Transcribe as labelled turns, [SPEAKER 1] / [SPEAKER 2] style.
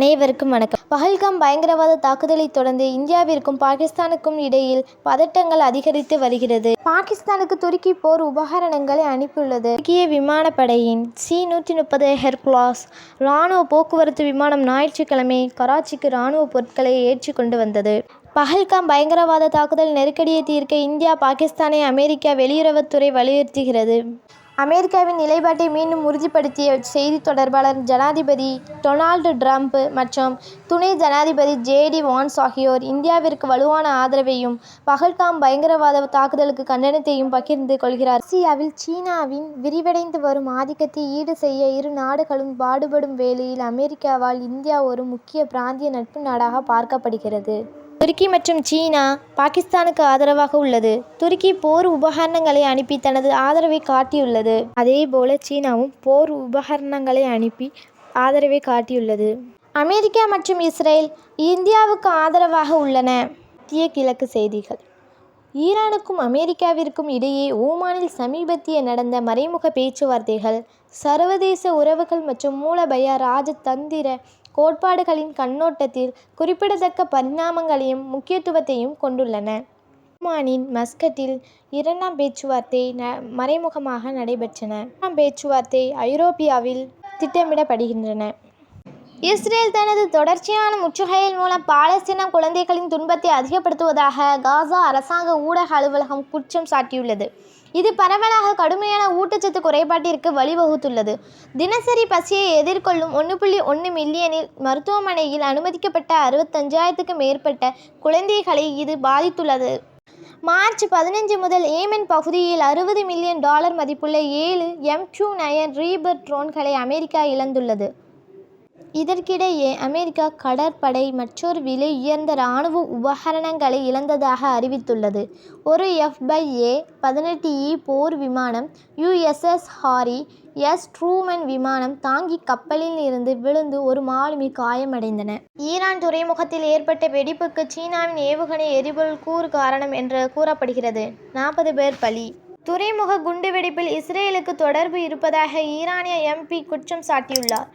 [SPEAKER 1] அனைவருக்கும் வணக்கம். பஹல்காம் பயங்கரவாத தாக்குதலை தொடர்ந்து இந்தியாவிற்கும் பாகிஸ்தானுக்கும் இடையில் பதட்டங்கள் அதிகரித்து வருகிறது. பாகிஸ்தானுக்கு துருக்கி போர் உபகரணங்களை அனுப்பியுள்ளது. துருக்கிய விமானப்படையின் சி நூற்றி முப்பது ஹெர்குலாஸ் இராணுவ போக்குவரத்து விமானம் ஞாயிற்றுக்கிழமை கராச்சிக்கு இராணுவ பொருட்களை ஏற்றி கொண்டு வந்தது. பஹல்காம் பயங்கரவாத தாக்குதல் நெருக்கடியை தீர்க்க இந்தியா பாகிஸ்தானை அமெரிக்கா வெளியுறவுத்துறை வலியுறுத்துகிறது. அமெரிக்காவின் நிலைப்பாட்டை மீண்டும் உறுதிப்படுத்திய செய்தி தொடர்பாளர் ஜனாதிபதி டொனால்டு ட்ரம்ப் மற்றும் துணை ஜனாதிபதி ஜேடி வான்ஸ் ஆகியோர் இந்தியாவிற்கு வலுவான ஆதரவையும் பகல்காம் பயங்கரவாத தாக்குதலுக்கு கண்டனத்தையும் பகிர்ந்து கொள்கிறார். ஆசியாவில் சீனாவின் விரிவடைந்து வரும் ஆதிக்கத்தை ஈடு செய்ய இரு நாடுகளும் பாடுபடும் வேளையில் அமெரிக்காவால் இந்தியா ஒரு முக்கிய பிராந்திய நட்பு நாடாக பார்க்கப்படுகிறது. துருக்கி மற்றும் சீனா பாகிஸ்தானுக்கு ஆதரவாக உள்ளது. துருக்கி போர் உபகரணங்களை அனுப்பி தனது ஆதரவை காட்டியுள்ளது. அதேபோல சீனாவும் போர் உபகரணங்களை அனுப்பி ஆதரவை காட்டியுள்ளது. அமெரிக்கா மற்றும் இஸ்ரேல் இந்தியாவுக்கு ஆதரவாக உள்ளன. மத்திய கிழக்கு செய்திகள். ஈரானுக்கும் அமெரிக்காவிற்கும் இடையே ஓமானில் சமீபத்திய நடந்த மறைமுக பேச்சுவார்த்தைகள் சர்வதேச உறவுகள் மற்றும் மூலபய ராஜதந்திர கோட்பாடுகளின் கண்ணோட்டத்தில் குறிப்பிடத்தக்க பரிணாமங்களையும் முக்கியத்துவத்தையும் கொண்டுள்ளன. ஓமானின் மஸ்கட்டில் இரண்டாம் பேச்சுவார்த்தை ந மறைமுகமாக நடைபெற்றன. இரண்டாம் பேச்சுவார்த்தை ஐரோப்பியாவில் திட்டமிடப்படுகின்றன. இஸ்ரேல் தனது தொடர்ச்சியான முற்றுகையின் மூலம் பாலஸ்தீன குழந்தைகளின் துன்பத்தை அதிகப்படுத்துவதாக காசா அரசாங்க ஊடக அலுவலகம் குற்றம் சாட்டியுள்ளது. இது பரவலாக கடுமையான ஊட்டச்சத்து குறைபாட்டிற்கு வழிவகுத்துள்ளது. தினசரி பசியை எதிர்கொள்ளும் ஒன்று புள்ளி ஒன்று மில்லியனில் மருத்துவமனையில் அனுமதிக்கப்பட்ட அறுபத்தஞ்சாயிரத்துக்கு மேற்பட்ட குழந்தைகளை இது பாதித்துள்ளது. மார்ச் பதினஞ்சு முதல் ஏமன் பகுதியில் அறுபது மில்லியன் டாலர் மதிப்புள்ள ஏழு எம் கியூ நயன் ரீபர் ட்ரோன்களை அமெரிக்கா இழந்துள்ளது. இதற்கிடையே அமெரிக்கா கடற்படை மற்றொரு விலை உயர்ந்த இராணுவ உபகரணங்களை இழந்ததாக அறிவித்துள்ளது. ஒரு எஃப்பைஏ ஏ பதினெட்டு இ போர் விமானம் யுஎஸ்எஸ் ஹாரி எஸ் ட்ரூமன் விமானம் தாங்கி கப்பலில் இருந்து விழுந்து ஒரு மாலுமி காயமடைந்தன. ஈரான் துறைமுகத்தில் ஏற்பட்ட வெடிப்புக்கு சீனாவின் ஏவுகணை எரிபொருள் கூறு காரணம் என்று கூறப்படுகிறது. நாற்பது பேர் பலி. துறைமுக குண்டுவெடிப்பில் இஸ்ரேலுக்கு தொடர்பு இருப்பதாக ஈரானிய எம்பி குற்றம் சாட்டியுள்ளார்.